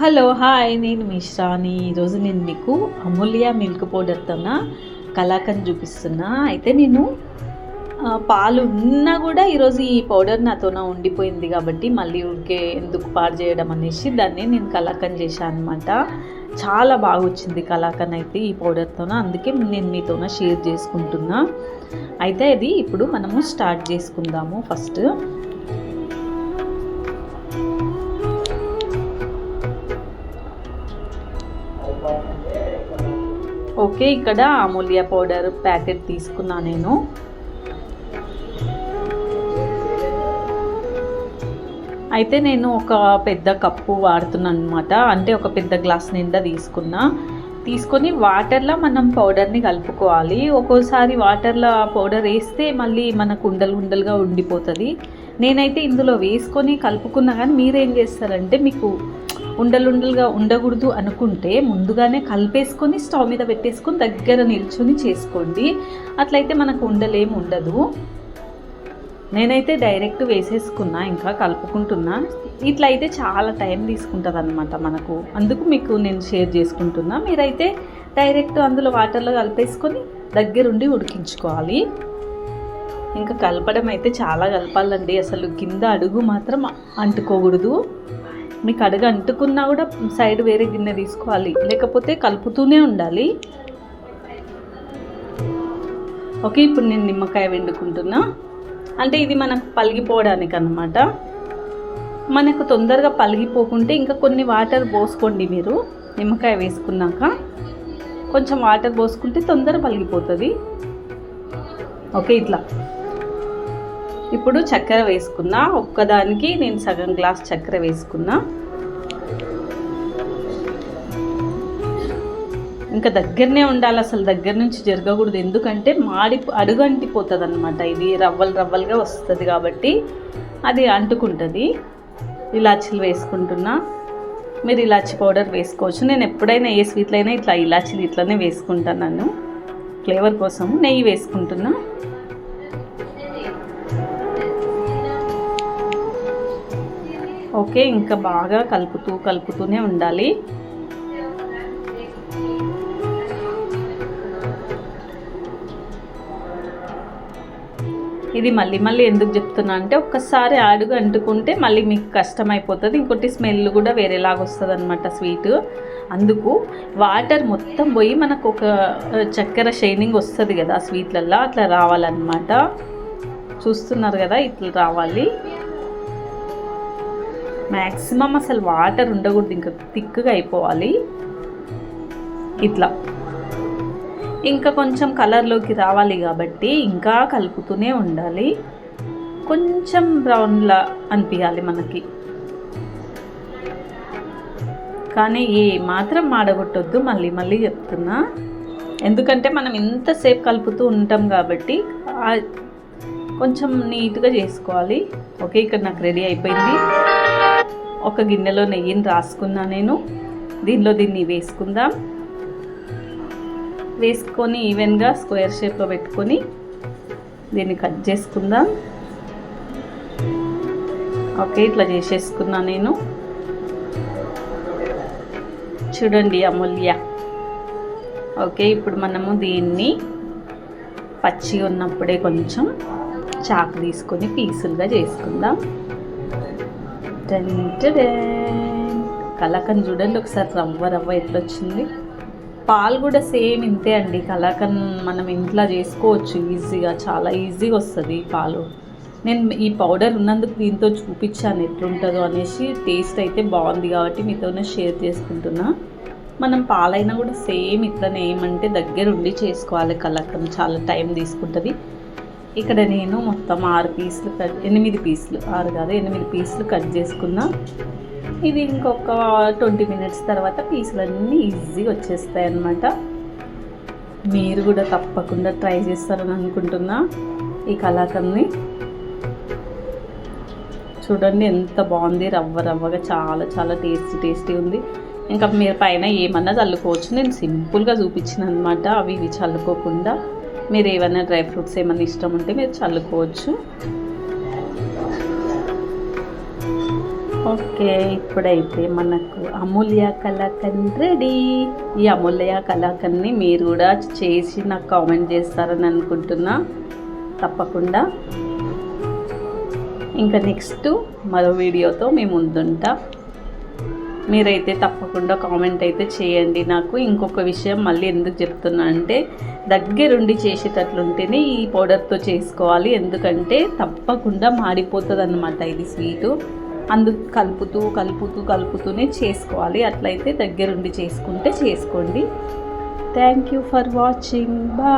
Hello hi నేను మిశ్రాని ఈరోజు నేను మీకు అమూల్య మిల్క్ పౌడర్తోన కలాకండ్ చూపిస్తున్నా. అయితే నేను పాలు ఉన్నా కూడా ఈరోజు ఈ పౌడర్ నాతోన ఉండిపోయింది కాబట్టి మళ్ళీ ఊరికే ఎందుకు పాడు చేయడం అనేసి దాన్ని నేను కలాకండ్ చేశాను అనమాట చాలా బాగా వచ్చింది కలాకండ్ అయితే ఈ పౌడర్తోన అందుకే నేను మీతోన షేర్ చేసుకుంటున్నా. అయితే అది ఇప్పుడు మనము స్టార్ట్ చేసుకుందాము ఫస్ట్. ఓకే ఇక్కడ అమూల్య పౌడర్ ప్యాకెట్ తీసుకున్నా నేను. అయితే నేను ఒక పెద్ద కప్పు వాడుతున్నాను అనమాట అంటే ఒక పెద్ద గ్లాస్ నిండా తీసుకున్నా. తీసుకొని వాటర్లో మనం పౌడర్ని కలుపుకోవాలి. ఒక్కోసారి వాటర్లో పౌడర్ వేస్తే మళ్ళీ మనకు ఉండలు ఉండలుగా ఉండిపోతుంది. నేనైతే ఇందులో వేసుకొని కలుపుకున్నా కానీ మీరేం చేస్తారంటే మీకు ఉండలుండలుగా ఉండకూడదు అనుకుంటే ముందుగానే కలిపేసుకొని స్టవ్ మీద పెట్టేసుకొని దగ్గర నిల్చొని చేసుకోండి. అట్లయితే మనకు ఉండలేం ఉండదు. నేనైతే డైరెక్ట్ వేసేసుకున్నా ఇంకా కలుపుకుంటున్నా. ఇట్లా అయితే చాలా టైం తీసుకుంటుంది అనమాట మనకు. అందుకు మీకు నేను షేర్ చేసుకుంటున్నా. మీరైతే డైరెక్ట్ అందులో వాటర్లో కలిపేసుకొని దగ్గరుండి ఉడికించుకోవాలి. ఇంకా కలపడం అయితే చాలా కలపాలండి. అసలు కింద అడుగు మాత్రం అంటుకోకూడదు. మీకు అడగ అంటుకున్నా కూడా సైడ్ వేరే గిన్నె తీసుకోవాలి. లేకపోతే కలుపుతూనే ఉండాలి. ఓకే ఇప్పుడు నేను నిమ్మకాయ వండుకుంటున్నా అంటే ఇది మనకు పలిగిపోవడానికి అన్నమాట మనకు తొందరగా పలిగిపోకుంటే ఇంకా కొన్ని వాటర్ పోసుకోండి మీరు. నిమ్మకాయ వేసుకున్నాక కొంచెం వాటర్ పోసుకుంటే తొందర పలిగిపోతుంది. ఓకే ఇట్లా. ఇప్పుడు చక్కెర వేసుకున్నా. ఒక్కదానికి నేను సగం గ్లాస్ చక్కెర వేసుకున్నా. ఇంకా దగ్గరనే ఉండాలి. అసలు దగ్గర నుంచి జరగకూడదు. ఎందుకంటే మాడి అడుగు అంటిపోతుంది అనమాట ఇది రవ్వలు రవ్వలుగా వస్తుంది కాబట్టి అది అంటుకుంటుంది. ఇలాచీలు వేసుకుంటున్నా. మీరు ఇలాచి పౌడర్ వేసుకోవచ్చు. నేను ఎప్పుడైనా ఏ స్వీట్లైనా ఇట్లా ఇలాచీలు ఇట్లనే వేసుకుంటాను నన్ను. ఫ్లేవర్ కోసం నెయ్యి వేసుకుంటున్నా. ఓకే ఇంకా బాగా కలుపుతూ కలుపుతూనే ఉండాలి. ఇది మళ్ళీ మళ్ళీ ఎందుకు చెప్తున్నా అంటే ఒక్కసారి అడుగు అంటుకుంటే మళ్ళీ మీకు కష్టం అయిపోతుంది ఇంకోటి స్మెల్ కూడా వేరేలాగా వస్తుంది అనమాట స్వీట్. అందుకు వాటర్ మొత్తం పోయి మనకు ఒక చక్కెర షైనింగ్ వస్తుంది కదా స్వీట్లల్లో అట్లా రావాలన్నమాట. చూస్తున్నారు కదా ఇట్లా రావాలి. మ్యాక్సిమం అసలు వాటర్ ఉండకూడదు ఇంకా థిక్గా అయిపోవాలి. ఇట్లా. ఇంకా కొంచెం కలర్లోకి రావాలి కాబట్టి ఇంకా కలుపుతూనే ఉండాలి. కొంచెం బ్రౌన్లా అనిపించాలి మనకి. కానీ ఏ మాత్రం మాడగొట్టొద్దు మళ్ళీ మళ్ళీ చెప్తున్నా. ఎందుకంటే మనం ఇంతసేపు కలుపుతూ ఉంటాం కాబట్టి కొంచెం నీట్గా చేసుకోవాలి. ఓకే ఇక్కడ నాకు రెడీ అయిపోయింది. ఒక గిన్నెలో నెయ్యిని రాసుకున్నా నేను. దీనిలో దీన్ని వేసుకుందాం. వేసుకొని ఈవెన్గా స్క్వేర్ షేప్లో పెట్టుకొని దీన్ని కట్ చేసుకుందాం. ఓకే ఇట్లా చేసేసుకున్నా నేను. చూడండి అమూల్య. ఓకే ఇప్పుడు మనము దీన్ని పచ్చి ఉన్నప్పుడే కొంచెం చాకు తీసుకొని పీసులుగా చేసుకుందాం. కలాకండ్ కలాకన్ చూడండి ఒకసారి రవ్వ రవ్వ ఎట్లా వచ్చింది పాలు కూడా సేమ్ ఇంతే అండి. కలాకన్ మనం ఇంట్లో చేసుకోవచ్చు ఈజీగా చాలా ఈజీగా వస్తుంది పాలు. నేను ఈ పౌడర్ ఉన్నందుకు దీంతో చూపించాను ఎట్లుంటుందో అనేసి టేస్ట్ అయితే బాగుంది కాబట్టి మీతోనే షేర్ చేసుకుంటున్నా. మనం పాలైనా కూడా సేమ్ ఇట్లనే ఏమంటే దగ్గర ఉండి చేసుకోవాలి కలాకన్ చాలా టైం తీసుకుంటుంది. ఇక్కడ నేను మొత్తం ఆరు పీసులు కట్ ఎనిమిది పీసులు ఆరు కాదు ఎనిమిది పీసులు కట్ చేసుకున్నా. ఇది ఇంకొక ట్వంటీ మినిట్స్ తర్వాత పీసులన్నీ ఈజీగా వచ్చేస్తాయి అన్నమాట మీరు కూడా తప్పకుండా ట్రై చేస్తారని అనుకుంటున్నా ఈ కళాకండ్ని చూడండి ఎంత బాగుంది రవ్వ రవ్వగా చాలా చాలా టేస్టీ టేస్టీ ఉంది. ఇంకా మీరు పైన ఏమన్నా చల్లుకోవచ్చు. నేను సింపుల్గా చూపించిన అనమాట అవి ఇవి చల్లుకోకుండా. మీరు ఏమైనా డ్రై ఫ్రూట్స్ ఏమైనా ఇష్టం ఉంటే మీరు చల్లుకోవచ్చు. ఓకే ఇప్పుడైతే మనకు అమూల్య కళాకండ్ రెడీ. ఈ అమూల్య కళాకండ్ని మీరు కూడా చేసి నాకు కామెంట్ చేస్తారని అనుకుంటున్నా. తప్పకుండా. ఇంకా నెక్స్ట్ మరో వీడియోతో మేము ముందుంటా. మీరైతే తప్పకుండా కామెంట్ అయితే చేయండి. నాకు ఇంకొక విషయం మళ్ళీ ఎందుకు చెప్తున్నా అంటే దగ్గరుండి చేసేటట్లుంటేనే ఈ పౌడర్తో చేసుకోవాలి. ఎందుకంటే తప్పకుండా మాడిపోతుంది అన్నమాట ఇది స్వీటు. అందుకు కలుపుతూ కలుపుతూ కలుపుతూనే చేసుకోవాలి. అట్లయితే దగ్గరుండి చేసుకుంటే చేసుకోండి. Thank you for watching. బా